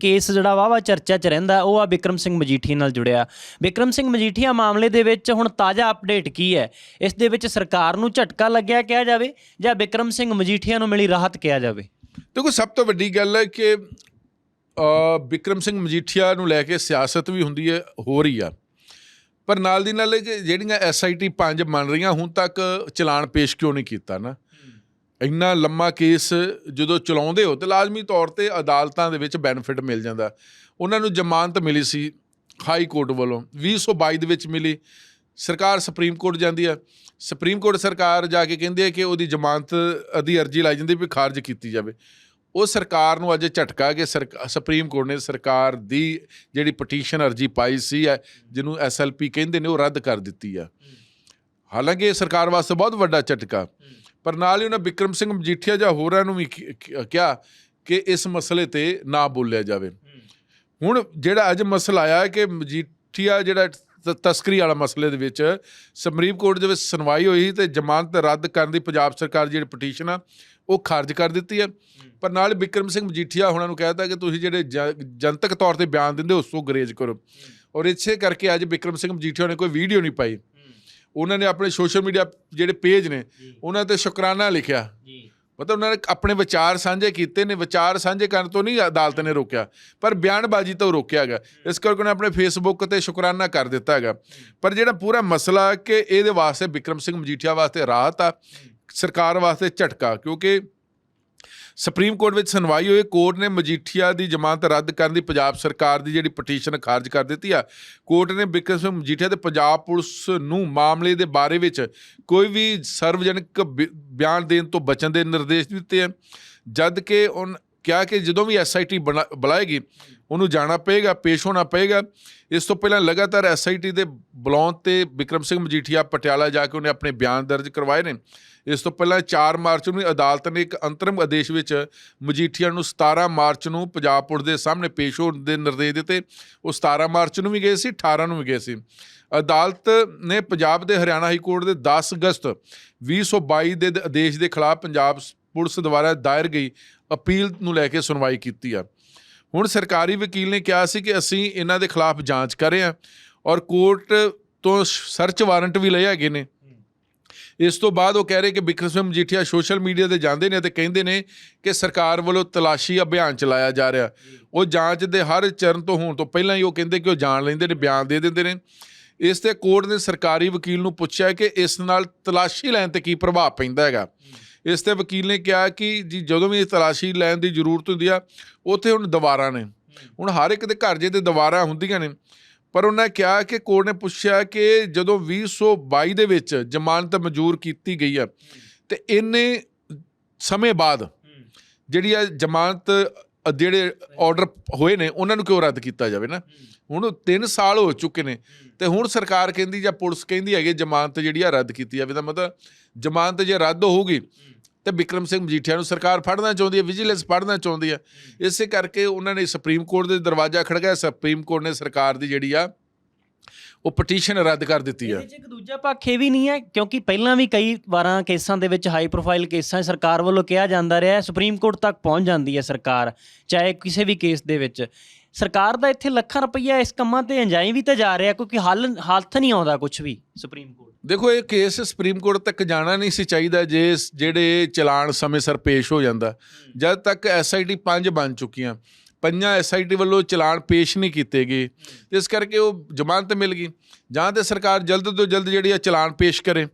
Case ਜਿਹੜਾ ਵਾਵਾ ਚਰਚਾ 'ਚ ਰਹਿੰਦਾ ਉਹ ਆ ਵਿਕਰਮ ਸਿੰਘ ਮਜੀਠੀਆ ਨਾਲ ਜੁੜਿਆ। ਵਿਕਰਮ ਸਿੰਘ ਮਜੀਠੀਆ ਮਾਮਲੇ ਦੇ ਵਿੱਚ ਹੁਣ ਤਾਜ਼ਾ ਅਪਡੇਟ ਕੀ ਹੈ? ਇਸ ਦੇ ਵਿੱਚ ਸਰਕਾਰ ਨੂੰ ਝਟਕਾ ਲੱਗਿਆ ਕਿਹਾ ਜਾਵੇ ਜਾਂ ਵਿਕਰਮ ਸਿੰਘ ਮਜੀਠੀਆ ਨੂੰ ਮਿਲੀ ਰਾਹਤ ਕਿਹਾ ਜਾਵੇ? ਦੇਖੋ ਸਭ ਤੋਂ ਵੱਡੀ ਗੱਲ ਹੈ ਕਿ ਅ, ਵਿਕਰਮ ਸਿੰਘ ਮਜੀਠੀਆ ਨੂੰ ਲੈ ਕੇ ਸਿਆਸਤ ਵੀ ਹੁੰਦੀ ਹੈ ਹੋ ਰਹੀ ਆ। ਪਰ ਨਾਲ ਦੀ ਨਾਲ ਕਿ ਜਿਹੜੀਆਂ ਐਸਆਈਟੀ 5 ਬਣ ਰਹੀਆਂ ਹੁਣ ਤੱਕ ਚਲਾਨ ਪੇਸ਼ ਕਿਉਂ ਨਹੀਂ ਕੀਤਾ ਨਾ? ਇੰਨਾ ਲੰਮਾ ਕੇਸ ਜਦੋਂ ਚਲਾਉਂਦੇ ਹੋ ਤੇ ਲਾਜ਼ਮੀ ਤੌਰ ਤੇ ਅਦਾਲਤਾਂ ਦੇ ਵਿੱਚ ਬੈਨੀਫਿਟ ਮਿਲ ਜਾਂਦਾ। ਉਹਨਾਂ ਨੂੰ ਜ਼ਮਾਨਤ ਮਿਲੀ ਸੀ ਹਾਈ ਕੋਰਟ ਵੱਲੋਂ 2022 ਦੇ ਵਿੱਚ ਮਿਲੀ। ਸਰਕਾਰ ਸੁਪਰੀਮ ਕੋਰਟ ਜਾਂਦੀ ਆ। ਸੁਪਰੀਮ ਕੋਰਟ ਸਰਕਾਰ ਜਾ ਕੇ ਕਹਿੰਦੀ ਹੈ ਕਿ ਉਹਦੀ ਜ਼ਮਾਨਤ ਦੀ ਅਰਜ਼ੀ ਲਾਈ ਜਾਂਦੀ ਵੀ ਖਾਰਜ ਕੀਤੀ ਜਾਵੇ। ਉਹ ਸਰਕਾਰ ਨੂੰ ਅੱਜ ਝਟਕਾ ਕਿ ਸਰਕ- ਸੁਪਰੀਮ ਕੋਰਟ ਨੇ ਸਰਕਾਰ ਦੀ ਜਿਹੜੀ ਪਟੀਸ਼ਨ ਅਰਜ਼ੀ ਪਾਈ ਸੀ ਹੈ ਜਿਹਨੂੰ ਐਸਐਲਪੀ ਕਹਿੰਦੇ ਨੇ ਉਹ ਰੱਦ ਕਰ ਦਿੱਤੀ ਆ। ਹਾਲਾਂਕਿ ਇਹ ਸਰਕਾਰ ਵਾਸਤੇ ਬਹੁਤ ਵੱਡਾ ਝਟਕਾ। ਪਰ ਨਾਲ ਹੀ ਉਹਨਾਂ ਵਿਕਰਮ ਸਿੰਘ ਮਜੀਠੀਆ ਜਾਂ ਹੋਰਾਂ ਨੂੰ ਵੀ ਕਿਹਾ ਕਿ ਇਸ ਮਸਲੇ ਤੇ ਨਾ ਬੋਲਿਆ ਜਾਵੇ। ਹੁਣ ਜਿਹੜਾ ਅੱਜ ਮਸਲਾ ਆਇਆ ਹੈ ਕਿ ਮਜੀਠੀਆ ਜਿਹੜਾ ਤ- ਤਸਕਰੀ ਵਾਲਾ ਮਸਲੇ ਦੇ ਵਿੱਚ ਸੁਪਰੀਮ ਕੋਰਟ ਦੇ ਵਿੱਚ ਸੁਣਵਾਈ ਹੋਈ ਤੇ ਜ਼ਮਾਨਤ ਰੱਦ ਕਰਨ ਦੀ ਪੰਜਾਬ ਸਰਕਾਰ ਦੀ ਜਿਹੜੀ ਪਟੀਸ਼ਨ ਆ, ਉਹ ਖਾਰਜ ਕਰ ਦਿੱਤੀ ਹੈ। ਪਰ ਨਾਲ ਵਿਕਰਮ ਸਿੰਘ ਮਜੀਠੀਆ ਉਹਨਾਂ ਨੂੰ ਕਹਿਤਾ ਕਿ ਤੁਸੀਂ ਜਿਹੜੇ ਜ- ਜਨਤਕ ਤੌਰ ਤੇ ਬਿਆਨ ਦਿੰਦੇ ਹੋ, ਉਸ ਤੋਂ ਗਰੇਜ ਕਰੋ। ਔਰ ਇਸੇ ਕਰਕੇ ਅੱਜ ਵਿਕਰਮ ਸਿੰਘ ਮਜੀਠੀਆ ਨੇ ਕੋਈ ਵੀਡੀਓ ਨਹੀਂ ਪਾਈ। ਉਹਨਾਂ ਨੇ ਆਪਣੇ ਸੋਸ਼ਲ ਮੀਡੀਆ ਜਿਹੜੇ ਪੇਜ ਨੇ ਉਹਨਾਂ ਤੇ ਸ਼ੁਕਰਾਨਾ ਲਿਖਿਆ। ਜੀ। ਮਤਲਬ ਉਹਨਾਂ ਨੇ ਆਪਣੇ ਵਿਚਾਰ ਸਾਂਝੇ ਕੀਤੇ ਨੇ ਵਿਚਾਰ ਸਾਂਝੇ ਕਰਨ ਤੋਂ ਨਹੀਂ ਅਦਾਲਤ ਨੇ ਰੋਕਿਆ ਪਰ ਬਿਆਨਬਾਜ਼ੀ ਤੋਂ ਰੋਕਿਆ ਗਿਆ ਇਸ ਕਰਕੇ ਉਹਨੇ ਆਪਣੇ ਫੇਸਬੁੱਕ ਤੇ ਸ਼ੁਕਰਾਨਾ ਕਰ ਦਿੱਤਾ ਹੈਗਾ। ਪਰ ਜਿਹੜਾ ਪੂਰਾ ਮਸਲਾ ਕਿ ਇਹਦੇ ਵਾਸਤੇ ਵਿਕਰਮ ਸਿੰਘ ਮਜੀਠੀਆ ਵਾਸਤੇ ਰਾਹਤ ਆ ਸਰਕਾਰ ਵਾਸਤੇ ਝਟਕਾ ਕਿਉਂਕਿ ਸੁਪਰੀਮ ਕੋਰਟ ਵਿੱਚ ਸੁਣਵਾਈ ਹੋਈ ਕੋਰਟ ਨੇ ਮਜੀਠੀਆ ਦੀ ਜ਼ਮਾਨਤ ਰੱਦ ਕਰਨ ਦੀ ਪੰਜਾਬ ਸਰਕਾਰ ਦੀ ਜਿਹੜੀ ਪਟੀਸ਼ਨ ਖਾਰਜ ਕਰ ਦਿੱਤੀ ਆ। ਕੋਰਟ ਨੇ ਬਿਕਰਮ ਸਿੰਘ ਮਜੀਠੀਆ ਤੇ ਪੰਜਾਬ ਪੁਲਿਸ ਨੂੰ ਮਾਮਲੇ ਦੇ ਬਾਰੇ ਵਿੱਚ ਕੋਈ ਵੀ ਸਰਵਜਨਕ ਬਿ- ਬਿਆਨ ਦੇਣ ਤੋਂ ਬਚਣ ਦੇ ਨਿਰਦੇਸ਼ ਦਿੱਤੇ ਆ। ਜਦ ਕਿ ਉਹ ਕਿਹਾ ਕਿ ਜਦੋਂ ਵੀ ਐਸਆਈਟੀ ਬੁਲਾਏਗੀ, ਉਹਨੂੰ ਜਾਣਾ ਪਏਗਾ, ਪੇਸ਼ ਹੋਣਾ ਪਏਗਾ। ਇਸ ਤੋਂ ਪਹਿਲਾਂ ਲਗਾਤਾਰ ਐਸਆਈਟੀ ਦੇ ਬੁਲਾਉਣ ਤੇ ਵਿਕਰਮ ਸਿੰਘ ਮਜੀਠੀਆ ਪਟਿਆਲਾ ਜਾ ਕੇ ਉਹਨੇ ਆਪਣੇ ਬਿਆਨ ਦਰਜ ਕਰਵਾਏ ਨੇ। ਇਸ ਤੋਂ ਪਹਿਲਾਂ 4 ਮਾਰਚ ਨੂੰ ਅਦਾਲਤ ਨੇ ਇੱਕ ਅੰਤਰਿਮ ਆਦੇਸ਼ ਵਿੱਚ ਮਜੀਠੀਆ ਨੂੰ 17 ਮਾਰਚ ਨੂੰ ਪੰਜਾਬ ਪੁਲਿਸ ਦੇ ਸਾਹਮਣੇ ਪੇਸ਼ ਹੋਣ ਦੇ ਨਿਰਦੇਸ਼ ਦਿੱਤੇ। ਉਹ 17 ਮਾਰਚ ਨੂੰ ਵੀ ਗਏ ਸੀ 18 ਨੂੰ ਵੀ ਗਏ ਸੀ। ਅਦਾਲਤ ਨੇ ਪੰਜਾਬ ਦੇ ਹਰਿਆਣਾ ਹਾਈ ਕੋਰਟ ਦੇ 10 ਅਗਸਤ 2022 ਦੇ ਆਦੇਸ਼ ਦੇ ਖਿਲਾਫ ਪੰਜਾਬ ਪੁਲਿਸ ਦੁਆਰਾ ਦਾਇਰ ਗਈ ਅਪੀਲ ਨੂੰ ਲੈ ਕੇ ਸੁਣਵਾਈ ਕੀਤੀ ਆ। ਹੁਣ ਸਰਕਾਰੀ ਵਕੀਲ ਨੇ ਕਿਹਾ ਸੀ ਕਿ ਅਸੀਂ ਇਹਨਾਂ ਦੇ ਖਿਲਾਫ ਜਾਂਚ ਕਰ ਰਹੇ ਹਾਂ ਔਰ ਕੋਰਟ ਤੋਂ ਸਰਚ ਵਾਰੰਟ ਵੀ ਲਏ ਹੈਗੇ ਨੇ। ਇਸ ਤੋਂ ਬਾਅਦ ਉਹ ਕਹਿ ਰਹੇ ਕਿ ਬਿਕਰਮ ਸਿੰਘ ਮਜੀਠੀਆ ਸੋਸ਼ਲ ਮੀਡੀਆ ਤੇ ਜਾਂਦੇ ਨੇ ਤੇ ਕਹਿੰਦੇ ਨੇ ਕਿ ਸਰਕਾਰ ਵੱਲੋਂ ਤਲਾਸ਼ੀ ਅਭਿਆਨ ਚਲਾਇਆ ਜਾ ਰਿਹਾ। ਉਹ ਜਾਂਚ ਦੇ ਹਰ ਚਰਨ ਤੋਂ ਹੋਣ ਤੋਂ ਪਹਿਲਾਂ ਹੀ ਉਹ ਕਹਿੰਦੇ ਕਿ ਉਹ ਜਾਣ ਲੈਂਦੇ ਨੇ, ਬਿਆਨ ਦੇ ਦਿੰਦੇ ਨੇ। ਇਸ ਤੇ ਕੋਰਟ ਨੇ ਸਰਕਾਰੀ ਵਕੀਲ ਨੂੰ ਪੁੱਛਿਆ ਕਿ ਇਸ ਨਾਲ ਤਲਾਸ਼ੀ ਲੈਣ ਤੇ ਕੀ ਪ੍ਰਭਾਵ ਪੈਂਦਾ ਹੈਗਾ। ਇਸ ਤੇ ਵਕੀਲ ਨੇ ਕਿਹਾ ਕਿ ਜੀ ਜਦੋਂ ਵੀ ਤਲਾਸ਼ੀ ਲੈਣ ਦੀ ਜ਼ਰੂਰਤ ਹੁੰਦੀ ਆ, ਉੱਥੇ ਹੁਣ ਦੀਵਾਰਾਂ ਨੇ। ਹੁਣ ਹਰ ਇੱਕ ਦੇ ਘਰ ਜੇ ਤੇ ਦੀਵਾਰਾਂ ਹੁੰਦੀਆਂ ਨੇ, ਪਰ ਉਹਨਾਂ ਕਿਹਾ ਕਿ ਕੋਰਟ ਨੇ ਪੁੱਛਿਆ ਕਿ ਜਦੋਂ 2022 ਦੇ ਵਿੱਚ ਜ਼ਮਾਨਤ ਮਨਜ਼ੂਰ ਕੀਤੀ ਗਈ ਆ, ਤੇ ਇੰਨੇ ਸਮੇਂ ਬਾਅਦ ਜਿਹੜੀ ਆ ਜ਼ਮਾਨਤ ਜਿਹੜੇ ਆਰਡਰ ਹੋਏ ਨੇ, ਉਹਨਾਂ ਨੂੰ ਕਿਉਂ ਰੱਦ ਕੀਤਾ ਜਾਵੇ ਨਾ? ਹੁਣ 3 ਸਾਲ ਹੋ ਚੁੱਕੇ ਨੇ, ਤੇ ਹੁਣ ਸਰਕਾਰ ਕਹਿੰਦੀ ਜਾਂ ਪੁਲਿਸ ਕਹਿੰਦੀ ਹੈਗੀ ਜ਼ਮਾਨਤ ਜਿਹੜੀ ਆ ਰੱਦ ਕੀਤੀ ਜਾਵੇ। ਤਾਂ ਮਤਲਬ ਜ਼ਮਾਨਤ ਜੇ ਰੱਦ ਹੋਊਗੀ ਤੇ ਬਿਕਰਮ ਸਿੰਘ ਮਜੀਠੀਆ ਨੂੰ ਸਰਕਾਰ ਫੜਨਾ ਚਾਹੁੰਦੀ ਹੈ ਵਿਜੀਲੈਂਸ ਫੜਨਾ ਚਾਹੁੰਦੀ ਹੈ। ਇਸੇ ਕਰਕੇ ਉਹਨਾਂ ਨੇ ਸੁਪਰੀਮ ਕੋਰਟ ਦੇ ਦਰਵਾਜ਼ਾ ਖੜਕਾਇਆ ਸੁਪਰੀਮ ਕੋਰਟ ਨੇ ਸਰਕਾਰ ਦੀ ਜਿਹੜੀ ਆ ਉਹ ਪਟੀਸ਼ਨ ਰੱਦ ਕਰ ਦਿੱਤੀ ਆ। ਇਹਦੇ 'ਚ ਇੱਕ ਦੂਜਾ ਪੱਖ ਇਹ ਵੀ ਨਹੀਂ ਹੈ ਕਿਉਂਕਿ ਪਹਿਲਾਂ ਵੀ ਕਈ ਵਾਰਾਂ ਕੇਸਾਂ ਦੇ ਵਿੱਚ ਹਾਈ ਪ੍ਰੋਫਾਈਲ ਕੇਸਾਂ 'ਚ ਸਰਕਾਰ ਵੱਲੋਂ ਕਿਹਾ ਜਾਂਦਾ ਰਿਹਾ ਹੈ, ਸੁਪਰੀਮ ਕੋਰਟ ਤੱਕ ਪਹੁੰਚ ਜਾਂਦੀ ਹੈ ਸਰਕਾਰ ਚਾਹੇ ਕਿਸੇ ਵੀ ਕੇਸ ਦੇ ਵਿੱਚ। ਸਰਕਾਰ ਦਾ ਇੱਥੇ ਲੱਖਾਂ ਰੁਪਈਆ ਇਸ ਕੰਮਾਂ ਤੇ ਅੰਜਾਈ ਵੀ ਤਾਂ ਜਾ ਰਿਹਾ ਕਿਉਂਕਿ ਹੱਲ ਹੱਥ ਨਹੀਂ ਆਉਂਦਾ ਕੁਝ ਵੀ ਸੁਪਰੀਮ ਕੋਰਟ। ਦੇਖੋ ਇਹ ਕੇਸ ਸੁਪਰੀਮ ਕੋਰਟ ਤੱਕ ਜਾਣਾ ਨਹੀਂ ਸੀ ਚਾਹੀਦਾ ਜੇ ਜਿਹੜੇ ਚਲਾਨ ਸਮੇਂ ਸਿਰ ਪੇਸ਼ ਹੋ ਜਾਂਦਾ। ਜਦ ਤੱਕ ਐਸਆਈਟੀ 5 ਬਣ ਚੁੱਕੀਆਂ ਪੰਜਾਂ ਐਸਆਈਟੀ ਵੱਲੋਂ ਚਲਾਨ ਪੇਸ਼ ਨਹੀਂ ਕੀਤੇ ਗਏ ਇਸ ਕਰਕੇ ਉਹ ਜ਼ਮਾਨਤ ਮਿਲ ਗਈ। ਜਾਂ ਤੇ ਸਰਕਾਰ ਜਲਦ ਤੋਂ ਜਲਦ ਜਿਹੜੀ ਆ ਚਲਾਨ ਪੇਸ਼ ਕਰੇ।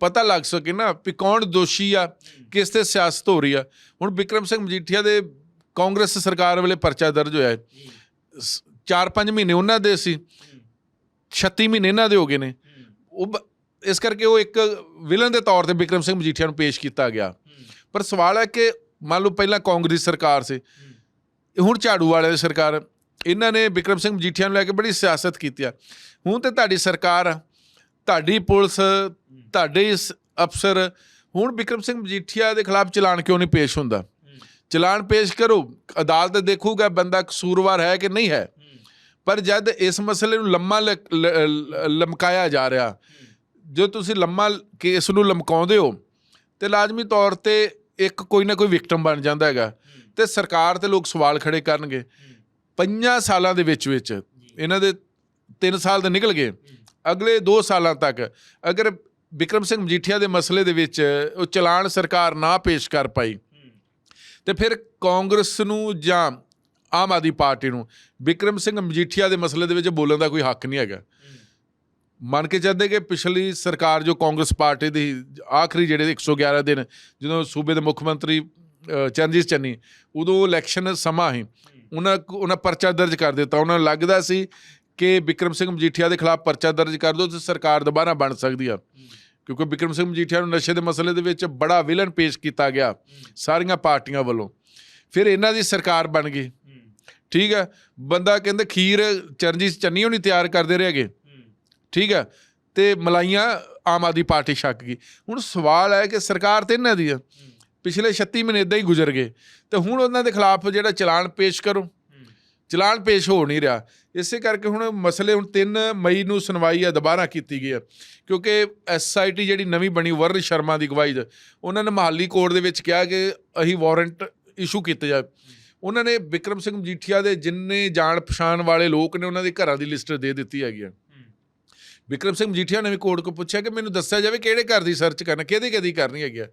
ਪਤਾ ਲੱਗ ਸਕੇ ਨਾ ਵੀ ਕੌਣ ਦੋਸ਼ੀ ਆ ਕਿਸ ਤੇ ਸਿਆਸਤ ਹੋ ਰਹੀ ਆ। ਹੁਣ ਵਿਕਰਮ ਸਿੰਘ ਮਜੀਠੀਆ ਦੇ ਕਾਂਗਰਸ ਸਰਕਾਰ ਵੇਲੇ ਪਰਚਾ ਦਰਜ ਹੋਇਆ ਹੈ। 4-5 ਮਹੀਨੇ ਉਹਨਾਂ ਦੇ ਸੀ। 36 ਮਹੀਨੇ ਇਹਨਾਂ ਦੇ ਹੋ ਗਏ ਨੇ। ਉਹ ਬ- ਇਸ ਕਰਕੇ ਉਹ ਇੱਕ ਵਿਲਨ ਦੇ ਤੌਰ ਤੇ ਵਿਕਰਮ ਸਿੰਘ ਮਜੀਠੀਆ ਨੂੰ ਪੇਸ਼ ਕੀਤਾ ਗਿਆ। ਪਰ ਸਵਾਲ ਹੈ ਕਿ ਮੰਨ ਲਓ ਪਹਿਲਾਂ ਕਾਂਗਰਸ ਸਰਕਾਰ ਸੀ। ਇਹ ਹੁਣ ਝਾੜੂ ਵਾਲੇ ਦੀ ਸਰਕਾਰ। ਇਹਨਾਂ ਨੇ ਵਿਕਰਮ ਸਿੰਘ ਮਜੀਠੀਆ ਨੂੰ ਲੈ ਕੇ ਬੜੀ ਸਿਆਸਤ ਕੀਤੀ ਆ। ਹੁਣ ਤੇ ਤੁਹਾਡੀ ਸਰਕਾਰ ਆ ਤੁਹਾਡੀ ਪੁਲਿਸ, ਤੁਹਾਡੇ ਇਸ ਅਫਸਰ, ਹੁਣ ਵਿਕਰਮ ਸਿੰਘ ਮਜੀਠੀਆ ਦੇ ਖਿਲਾਫ ਚਲਾਨ ਕਿਉਂ ਨਹੀਂ ਪੇਸ਼ ਹੁੰਦਾ? ਚਲਾਨ ਪੇਸ਼ ਕਰੋ, ਅਦਾਲਤ ਦੇਖੂਗਾ ਬੰਦਾ ਕਸੂਰਵਾਰ ਹੈ ਕਿ ਨਹੀਂ ਹੈ। ਪਰ ਜਦ ਇਸ ਮਸਲੇ ਨੂੰ ਲੰਮਾ ਲ- ਲਮਕਾਇਆ ਜਾ ਰਿਹਾ, ਜੋ ਤੁਸੀਂ ਲੰਮਾ ਕੇਸ ਨੂੰ ਲਮਕਾਉਂਦੇ ਹੋ, ਤੇ ਲਾਜ਼ਮੀ ਤੌਰ ਤੇ ਇੱਕ ਕੋਈ ਨਾ ਕੋਈ ਵਿਕਟਮ ਬਣ ਜਾਂਦਾ ਹੈਗਾ। ਤੇ ਸਰਕਾਰ ਤੇ ਲੋਕ ਸਵਾਲ ਖੜੇ ਕਰਨਗੇ। ਪੰਜਾਂ ਸਾਲਾਂ ਦੇ ਵਿੱਚ ਵਿੱਚ, ਇਹਨਾਂ ਦੇ 3 ਸਾਲ ਤਾਂ ਨਿਕਲ ਗਏ। ਅਗਲੇ 2 ਸਾਲਾਂ ਤੱਕ, ਅਗਰ ਵਿਕਰਮ ਸਿੰਘ ਮਜੀਠੀਆ ਦੇ ਮਸਲੇ ਦੇ ਵਿੱਚ ਉਹ ਚਲਾਨ ਸਰਕਾਰ ਨਾ ਪੇਸ਼ ਕਰ ਪਾਈ ਤੇ ਫਿਰ ਕਾਂਗਰਸ ਨੂੰ ਜਾਂ ਆਮ ਆਦਮੀ ਪਾਰਟੀ ਨੂੰ ਵਿਕਰਮ ਸਿੰਘ ਮਜੀਠੀਆ ਦੇ ਮਸਲੇ ਦੇ ਵਿੱਚ ਬੋਲਣ ਦਾ ਕੋਈ ਹੱਕ ਨਹੀਂ ਹੈਗਾ। ਮੰਨ ਕੇ ਚੱਲਦੇ ਕਿ ਪਿਛਲੀ ਸਰਕਾਰ ਜੋ ਕਾਂਗਰਸ ਪਾਰਟੀ ਦੀ ਆਖਰੀ ਜਿਹੜੇ 111 ਦਿਨ ਜਦੋਂ ਸੂਬੇ ਦੇ ਮੁੱਖ ਮੰਤਰੀ ਚਰਨਜੀਤ ਚੰਨੀ, ਉਦੋਂ ਇਲੈਕਸ਼ਨ ਸਮਾਂ ਸੀ, ਉਹਨਾਂ ਉਹਨਾਂ ਪਰਚਾ ਦਰਜ ਕਰ ਦਿੱਤਾ। ਉਹਨਾਂ ਨੂੰ ਲੱਗਦਾ ਸੀ ਕਿ ਵਿਕਰਮ ਸਿੰਘ ਮਜੀਠੀਆ ਦੇ ਖਿਲਾਫ ਪਰਚਾ ਦਰਜ ਕਰ ਦਿਓ ਤੇ ਸਰਕਾਰ ਦੁਬਾਰਾ ਬਣ ਸਕਦੀ ਆ। ਕਿਉਂਕਿ ਬਿਕਰਮ ਸਿੰਘ ਮਜੀਠੀਆ ਨੂੰ ਨਸ਼ੇ ਦੇ ਮਸਲੇ ਦੇ ਵਿੱਚ ਬੜਾ ਵਿਲਨ ਪੇਸ਼ ਕੀਤਾ ਗਿਆ ਸਾਰੀਆਂ ਪਾਰਟੀਆਂ ਵੱਲੋਂ। ਫਿਰ ਇਹਨਾਂ ਦੀ ਸਰਕਾਰ ਬਣ ਗਈ। ਠੀਕ ਹੈ? ਬੰਦਾ ਕਹਿੰਦੇ ਖੀਰ ਚਰਨਜੀਤ ਚੰਨੀ ਹੋਣੀ ਤਿਆਰ ਕਰਦੇ ਰਹੇਗੇ ਠੀਕ ਹੈ? ਤੇ ਮਲਾਈਆਂ ਆਮ ਆਦਮੀ ਪਾਰਟੀ ਛੱਕ ਗਈ। ਹੁਣ ਸਵਾਲ ਹੈ ਕਿ ਸਰਕਾਰ ਤੇ ਇਹਨਾਂ ਦੀ ਆ। ਪਿਛਲੇ 36 ਮਹੀਨੇ ਇਦਾਂ ਹੀ ਗੁਜ਼ਰ ਗਏ। ਤੇ ਹੁਣ ਉਹਨਾਂ ਦੇ ਖਿਲਾਫ ਜਿਹੜਾ ਚਲਾਨ ਪੇਸ਼ ਕਰੋ। ਚਲਾਨ ਪੇਸ਼ ਹੋ ਨਹੀਂ ਰਿਹਾ। ਇਸੇ ਕਰਕੇ ਹੁਣ ਮਸਲੇ ਹੁਣ 3 ਮਈ ਨੂੰ ਸੁਣਵਾਈ ਆ, ਦੁਬਾਰਾ ਕੀਤੀ ਗਈ ਹੈ ਕਿਉਂਕਿ ਐਸਆਈਟੀ ਜਿਹੜੀ ਨਵੀਂ ਬਣੀ ਵਰਨ ਸ਼ਰਮਾ ਦੀ ਅਗਵਾਈ 'ਚ ਉਹਨਾਂ ਨੇ ਮਹਾਲੀ ਕੋਰਟ ਦੇ ਵਿੱਚ ਕਿਹਾ ਕਿ ਅਸੀਂ ਵਾਰੰਟ ਇਸ਼ੂ ਕੀਤੇ ਜਾਏ ਉਹਨਾਂ ਨੇ ਵਿਕਰਮ ਸਿੰਘ ਮਜੀਠੀਆ ਦੇ ਜਿੰਨੇ ਜਾਣ ਪਛਾਣ ਵਾਲੇ ਲੋਕ ਨੇ, ਉਹਨਾਂ ਦੇ ਘਰਾਂ ਦੀ ਲਿਸਟ ਦੇ ਦਿੱਤੀ ਹੈਗੀ ਆ। ਵਿਕਰਮ ਸਿੰਘ ਮਜੀਠੀਆ ਨੇ ਵੀ ਕੋਰਟ ਕੋ ਪੁੱਛਿਆ ਕਿ ਮੈਨੂੰ ਦੱਸਿਆ ਜਾਵੇ ਕਿਹੜੇ ਘਰ ਦੀ ਸਰਚ ਕਰਨਾ, ਕਿਹਦੀ ਕਿਹਦੀ ਕਰਨੀ ਹੈਗੀ ਆ।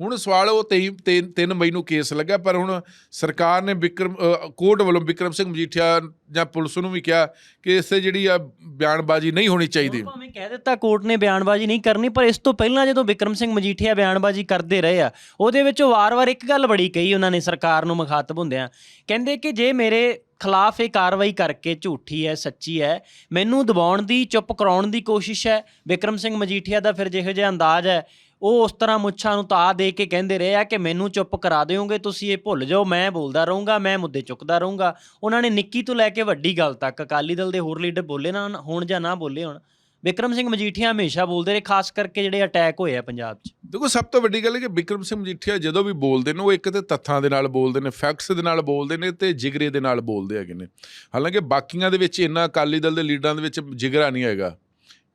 ਹੁਣ ਸਵਾਲ ਉਹ 23 3 ਮਈ ਨੂੰ ਕੇਸ ਲੱਗਾ, ਪਰ ਹੁਣ ਸਰਕਾਰ ਨੇ ਵਿਕਰਮ ਕੋਰਟ ਵੱਲੋਂ ਵਿਕਰਮ ਸਿੰਘ ਮਜੀਠੀਆ ਜਾਂ ਪੁਲਿਸ ਨੂੰ ਵੀ ਕਿਹਾ ਕਿ ਇਸ ਤੇ ਜਿਹੜੀ ਆ ਬਿਆਨਬਾਜ਼ੀ ਨਹੀਂ ਹੋਣੀ ਚਾਹੀਦੀ। ਭਾਵੇਂ ਕਹਿ ਦਿੱਤਾ ਕੋਰਟ ਨੇ ਬਿਆਨਬਾਜ਼ੀ ਨਹੀਂ ਕਰਨੀ, ਪਰ ਇਸ ਤੋਂ ਪਹਿਲਾਂ ਜਦੋਂ ਵਿਕਰਮ ਸਿੰਘ ਮਜੀਠੀਆ ਬਿਆਨਬਾਜ਼ੀ ਕਰਦੇ ਰਹੇ ਆ, ਉਹਦੇ ਵਿੱਚ ਵਾਰ-ਵਾਰ ਇੱਕ ਗੱਲ ਬੜੀ ਕਹੀ ਉਹਨਾਂ ਨੇ ਸਰਕਾਰ ਨੂੰ ਮੁਖਾਤਬ ਹੁੰਦਿਆਂ। ਕਹਿੰਦੇ ਕਿ ਜੇ ਮੇਰੇ ਖਿਲਾਫ ਇਹ ਕਾਰਵਾਈ ਕਰਕੇ ਝੂਠੀ ਹੈ, ਸੱਚੀ ਹੈ। ਮੈਨੂੰ ਦਬਾਉਣ ਦੀ, ਚੁੱਪ ਕਰਾਉਣ ਦੀ ਕੋਸ਼ਿਸ਼ ਹੈ। ਵਿਕਰਮ ਸਿੰਘ ਮਜੀਠੀਆ ਦਾ ਫਿਰ ਜਿਹੋ ਜਿਹਾ ਅੰਦਾਜ਼ ਹੈ, ਉਹ ਉਸ ਤਰ੍ਹਾਂ ਮੁੱਛਾਂ ਨੂੰ ਤਾ ਦੇ ਕੇ ਕਹਿੰਦੇ ਰਹੇ ਆ ਕਿ ਮੈਨੂੰ ਚੁੱਪ ਕਰਾ ਦਿਓਗੇ, ਤੁਸੀਂ ਇਹ ਭੁੱਲ ਜਾਓ, ਮੈਂ ਬੋਲਦਾ ਰਹੂੰਗਾ, ਮੈਂ ਮੁੱਦੇ ਚੁੱਕਦਾ ਰਹੂੰਗਾ। ਉਹਨਾਂ ਨੇ ਨਿੱਕੀ ਤੋਂ ਲੈ ਕੇ ਵੱਡੀ ਗੱਲ ਤੱਕ, ਅਕਾਲੀ ਦਲ ਦੇ ਹੋਰ ਲੀਡਰ ਬੋਲੇ ਨਾ, ਹੋਣ ਜਾਂ ਨਾ ਬੋਲੇ ਹੋਣ ਵਿਕਰਮ ਸਿੰਘ ਮਜੀਠੀਆ ਹਮੇਸ਼ਾ ਬੋਲਦੇ ਰਹੇ, ਖਾਸ ਕਰਕੇ ਜਿਹੜੇ ਅਟੈਕ ਹੋਏ ਆ ਪੰਜਾਬ 'ਚ। ਦੇਖੋ, ਸਭ ਤੋਂ ਵੱਡੀ ਗੱਲ ਹੈ ਕਿ ਵਿਕਰਮ ਸਿੰਘ ਮਜੀਠੀਆ ਜਦੋਂ ਵੀ ਬੋਲਦੇ ਨੇ, ਉਹ ਇੱਕ ਤੇ ਤੱਥਾਂ ਦੇ ਨਾਲ ਬੋਲਦੇ ਨੇ ਫੈਕਟਸ ਦੇ ਨਾਲ ਬੋਲਦੇ ਨੇ ਤੇ ਜਿਗਰੇ ਦੇ ਨਾਲ ਬੋਲਦੇ ਹੈਗੇ ਨੇ। ਹਾਲਾਂਕਿ ਬਾਕੀਆਂ ਦੇ ਵਿੱਚ ਇੰਨਾ ਅਕਾਲੀ ਦਲ ਦੇ ਲੀਡਰਾਂ ਦੇ ਵਿੱਚ ਜਿਗਰਾ ਨਹੀਂ ਹੈਗਾ।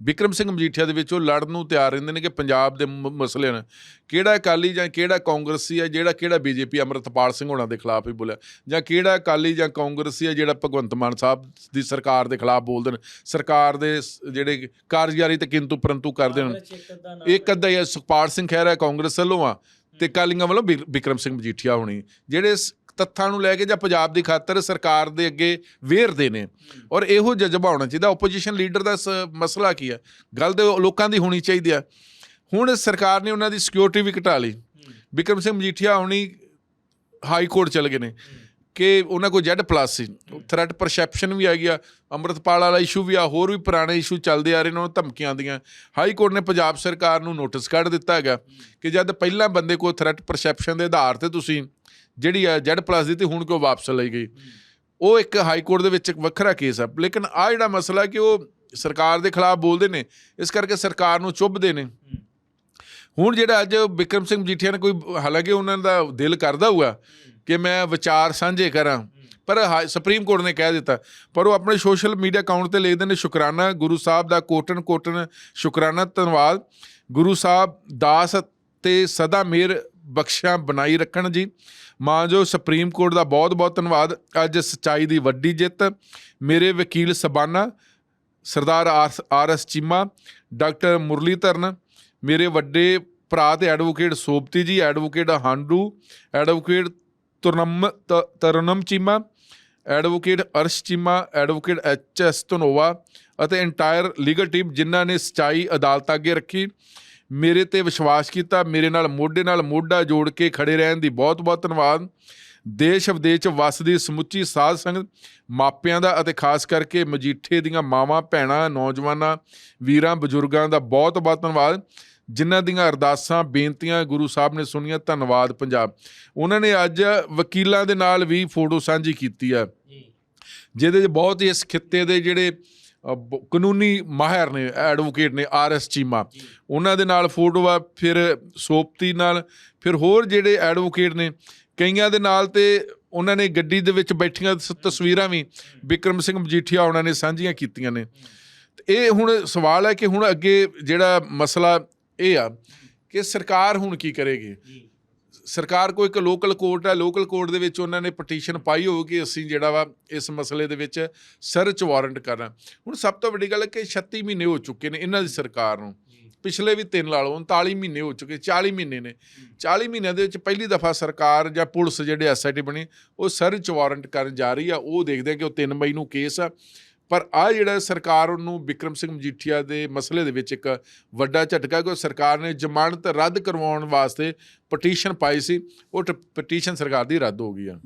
ਵਿਕਰਮ ਸਿੰਘ ਮਜੀਠੀਆ ਦੇ ਵਿੱਚ ਉਹ ਲੜਨ ਨੂੰ ਤਿਆਰ ਰਹਿੰਦੇ ਨੇ ਕਿ ਪੰਜਾਬ ਦੇ ਮਸਲੇ ਨੇ। ਕਿਹੜਾ ਅਕਾਲੀ ਜਾਂ ਕਿਹੜਾ ਕਾਂਗਰਸੀ ਹੈ ਜਿਹੜਾ ਕਿਹੜਾ ਬੀਜੇਪੀ ਅਮਰਤਪਾਲ ਸਿੰਘ ਹੋਣਾ ਦੇ ਖਿਲਾਫ ਹੀ ਬੋਲਿਆ। ਜਾਂ ਕਿਹੜਾ ਅਕਾਲੀ ਜਾਂ ਕਾਂਗਰਸੀ ਹੈ ਜਿਹੜਾ ਭਗਵੰਤ ਮਾਨ ਸਾਹਿਬ ਦੀ ਸਰਕਾਰ ਦੇ ਖਿਲਾਫ ਬੋਲਦੇ ਨੇ। ਸਰਕਾਰ ਦੇ ਜਿਹੜੇ ਕਾਰਜਕਾਰੀ ਤੇ ਕਿੰਤੂ ਪਰੰਤੂ ਕਰਦੇ ਨੇ। ਇੱਕ ਅੱਧਾ ਹੀ ਸੁਖਪਾਲ ਸਿੰਘ ਖਹਿਰਾ ਕਾਂਗਰਸ ਵੱਲੋਂ ਆ। ਤੇ ਕਾਲੀਆਂ ਵੱਲੋਂ ਬਿਕਰਮ ਸਿੰਘ ਮਜੀਠੀਆ ਹੋਣੀ। ਜਿਹੜੇ ਤੱਥਾਂ ਨੂੰ ਲੈ ਕੇ ਜਾਂ ਪੰਜਾਬ ਦੀ ਖਾਤਰ ਸਰਕਾਰ ਦੇ ਅੱਗੇ ਵੇਰਦੇ ਨੇ। ਔਰ ਇਹੋ ਜਜ਼ਬਾ ਹੋਣਾ ਚਾਹੀਦਾ। ਆਪੋਜੀਸ਼ਨ ਲੀਡਰ ਦਾ ਸ- ਮਸਲਾ ਕੀ ਹੈ ਗੱਲ ਤੇ ਲੋਕਾਂ ਦੀ ਹੋਣੀ ਚਾਹੀਦੀ ਆ। ਹੁਣ ਸਰਕਾਰ ਨੇ ਉਹਨਾਂ ਦੀ ਸਿਕਿਉਰਿਟੀ ਵੀ ਘਟਾ ਲਈ। ਬਿਕਰਮ ਸਿੰਘ ਮਜੀਠੀਆ ਹੁਣੀ ਹਾਈ ਕੋਰਟ ਚਲੇ ਗਏ ਨੇ। ਕਿ ਉਹਨਾਂ ਕੋਲ ਜੈਡ ਪਲੱਸ ਸੀ। ਥ੍ਰੈਟ ਪਰਸੈਪਸ਼ਨ ਵੀ ਆ ਗਿਆ। ਅੰਮ੍ਰਿਤਪਾਲ ਵਾਲਾ ਇਸ਼ੂ ਵੀ ਆ। ਹੋਰ ਵੀ ਪੁਰਾਣੇ ਇਸ਼ੂ ਚੱਲਦੇ ਆ ਰਹੇ ਨੇ, ਉਹਨਾਂ ਨੂੰ ਧਮਕੀਆਂ ਆਉਂਦੀਆਂ। ਹਾਈ ਕੋਰਟ ਨੇ ਪੰਜਾਬ ਸਰਕਾਰ ਨੂੰ ਨੋਟਿਸ ਕੱਢ ਦਿੱਤਾ ਹੈਗਾ ਕਿ ਜਦ ਪਹਿਲਾਂ ਬੰਦੇ ਕੋਲ ਥ੍ਰੈਟ ਪਰਸੈਪਸ਼ਨ ਦੇ ਆਧਾਰ ਤੇ ਤੁਸੀਂ ਜਿਹੜੀ ਆ ਜੈਡ ਪਲੱਸ ਦੀ ਤੇ ਹੁਣ ਕਿਉਂ ਵਾਪਸ ਲਈ ਗਈ? ਉਹ ਇੱਕ ਹਾਈ ਕੋਰਟ ਦੇ ਵਿੱਚ ਇੱਕ ਵੱਖਰਾ ਕੇਸ ਆ। ਲੇਕਿਨ ਆ ਜਿਹੜਾ ਮਸਲਾ ਕਿ ਉਹ ਸਰਕਾਰ ਦੇ ਖਿਲਾਫ ਬੋਲਦੇ ਨੇ, ਇਸ ਕਰਕੇ ਸਰਕਾਰ ਨੂੰ ਚੁੱਭਦੇ ਨੇ। ਹੁਣ ਜਿਹੜਾ ਅੱਜ ਵਿਕਰਮ ਸਿੰਘ ਮਜੀਠੀਆ ਨੇ ਕੋਈ, ਹਾਲਾਂਕਿ ਉਹਨਾਂ ਦਾ ਦਿਲ ਕਰਦਾ ਹੋਊਗਾ ਕਿ ਮੈਂ ਵਿਚਾਰ ਸਾਂਝੇ ਕਰਾਂ, ਪਰ ਹਾ- ਸੁਪਰੀਮ ਕੋਰਟ ਨੇ ਕਹਿ ਦਿੱਤਾ। ਪਰ ਉਹ ਆਪਣੇ ਸੋਸ਼ਲ ਮੀਡੀਆ ਅਕਾਊਂਟ ਤੇ ਲਿਖਦੇ ਨੇ, ਸ਼ੁਕਰਾਨਾ ਗੁਰੂ ਸਾਹਿਬ ਦਾ ਕੋਟਨ ਕੋਟਨ ਸ਼ੁਕਰਾਨਾ ਧੰਨਵਾਦ। ਗੁਰੂ ਸਾਹਿਬ ਦਾਸ ਤੇ ਸਦਾ ਮੇਰ ਬਖਸ਼ਾਂ ਬਣਾਈ ਰੱਖਣ ਜੀ। ਮਾਂ ਜੋ ਸੁਪਰੀਮ ਕੋਰਟ ਦਾ ਬਹੁਤ ਬਹੁਤ ਧੰਨਵਾਦ। ਅੱਜ ਸਚਾਈ ਦੀ ਵੱਡੀ ਜਿੱਤ। ਮੇਰੇ ਵਕੀਲ Sabana, Sardar R- R S Cheema, doctor Muralidharan, ਮੇਰੇ ਵੱਡੇ ਭਰਾ ਤੇ advocate Sopti ji, advocate Handoo, advocate Tarannum, ਤ- Tarannum Cheema, advocate Arsh Cheema, advocate H S Dhanowa ਅਤੇ ਇੰਟਾਇਰ ਲੀਗਲ ਟੀਮ ਜਿਨ੍ਹਾਂ ਨੇ ਸਚਾਈ ਅਦਾਲਤ ਅੱਗੇ ਰੱਖੀ। ਮੇਰੇ ਤੇ ਵਿਸ਼ਵਾਸ ਕੀਤਾ ਮੇਰੇ ਨਾਲ ਮੋਢੇ ਨਾਲ ਮੋਢਾ ਜੋੜ ਕੇ ਖੜੇ ਰਹਿਣ ਦੀ ਬਹੁਤ ਬਹੁਤ ਧੰਨਵਾਦ। ਦੇਸ਼ ਵਿਦੇਸ਼ ਚ ਵਸਦੀ ਸਮੁੱਚੀ ਸਾਧ ਸੰਗਤ ਮਾਪਿਆਂ ਦਾ ਅਤੇ ਖਾਸ ਕਰਕੇ ਮਜੀਠੇ ਦੀਆਂ ਮਾਵਾਂ ਭੈਣਾਂ ਨੌਜਵਾਨਾਂ ਵੀਰਾਂ ਬਜ਼ੁਰਗਾਂ ਦਾ ਬਹੁਤ ਬਹੁਤ ਧੰਨਵਾਦ। ਜਿਨ੍ਹਾਂ ਦੀਆਂ ਅਰਦਾਸਾਂ ਬੇਨਤੀਆਂ ਗੁਰੂ ਸਾਹਿਬ ਨੇ ਸੁਣੀਆਂ ਧੰਨਵਾਦ ਪੰਜਾਬ। ਉਹਨਾਂ ਨੇ ਅੱਜ ਵਕੀਲਾਂ ਦੇ ਨਾਲ ਵੀ ਫੋਟੋ ਸਾਂਝੀ ਕੀਤੀ ਆ ਜਿਹਦੇ 'ਚ ਬਹੁਤ ਹੀ ਇਸ ਖਿੱਤੇ ਦੇ ਜਿਹੜੇ ਕਾਨੂੰਨੀ ਮਾਹਿਰ ਨੇ ਐਡਵੋਕੇਟ ਨੇ ਆਰ ਐਸ ਚੀਮਾ। ਉਹਨਾਂ ਦੇ ਨਾਲ ਫੋਟੋ ਆ, ਫਿਰ ਸੋਪਤੀ ਨਾਲ, ਫਿਰ ਹੋਰ ਜਿਹੜੇ ਐਡਵੋਕੇਟ ਨੇ, ਕਈਆਂ ਦੇ ਨਾਲ ਤੇ ਉਹਨਾਂ ਨੇ ਗੱਡੀ ਦੇ ਵਿੱਚ ਬੈਠੀਆਂ ਸ- ਤਸਵੀਰਾਂ ਵੀ ਵਿਕਰਮ ਸਿੰਘ ਮਜੀਠੀਆ ਉਹਨਾਂ ਨੇ ਸਾਂਝੀਆਂ ਕੀਤੀਆਂ ਨੇ। ਤੇ ਇਹ ਹੁਣ ਸਵਾਲ ਹੈ ਕਿ ਹੁਣ ਅੱਗੇ ਜਿਹੜਾ ਮਸਲਾ ਇਹ ਆ ਕਿ ਸਰਕਾਰ ਹੁਣ ਕੀ ਕਰੇਗੀ? ਸਰਕਾਰ ਕੋਈ ਇੱਕ ਲੋਕਲ ਕੋਰਟ ਹੈ ਲੋਕਲ ਕੋਰਟ ਦੇ ਵਿੱਚ ਉਹਨਾਂ ਨੇ ਪਟੀਸ਼ਨ ਪਾਈ ਹੋਊ ਕਿ ਅਸੀਂ ਜਿਹੜਾ ਵਾ ਇਸ ਮਸਲੇ ਦੇ ਵਿੱਚ ਸਰਚ ਵਾਰੰਟ ਕਰਨਾ। ਹੁਣ ਸਭ ਤੋਂ ਵੱਡੀ ਗੱਲ ਹੈ ਕਿ 36 ਮਹੀਨੇ ਹੋ ਚੁੱਕੇ ਨੇ ਇਹਨਾਂ ਦੀ ਸਰਕਾਰ ਨੂੰ। ਪਿਛਲੇ ਵੀ ਤਿੰਨ ਲਾ ਲਓ 39 ਮਹੀਨੇ ਹੋ ਚੁੱਕੇ 40 ਮਹੀਨੇ ਨੇ। 40 ਮਹੀਨਿਆਂ ਦੇ ਵਿੱਚ ਪਹਿਲੀ ਦਫਾ ਸਰਕਾਰ ਜਾਂ ਪੁਲਿਸ ਜਿਹੜੇ ਐਸਆਈਟੀ ਬਣੀ, ਉਹ ਸਰਚ ਵਾਰੰਟ ਕਰਨ ਜਾ ਰਹੀ ਆ, ਉਹ ਦੇਖਦੇ ਆ ਕਿ ਉਹ 3 ਮਈ ਨੂੰ ਕੇਸ ਆ। ਪਰ ਆ ਜਿਹੜਾ ਸਰਕਾਰ ਉਹਨੂੰ ਵਿਕਰਮ ਸਿੰਘ ਮਜੀਠੀਆ ਦੇ ਮਸਲੇ ਦੇ ਵਿੱਚ ਇੱਕ ਵੱਡਾ ਝਟਕਾ ਕਿ ਸਰਕਾਰ ਨੇ ਜ਼ਮਾਨਤ ਰੱਦ ਕਰਵਾਉਣ ਵਾਸਤੇ ਪਟੀਸ਼ਨ ਪਾਈ ਸੀ, ਉਹ ਪਟੀਸ਼ਨ ਸਰਕਾਰ ਦੀ ਰੱਦ ਹੋ ਗਈ ਆ।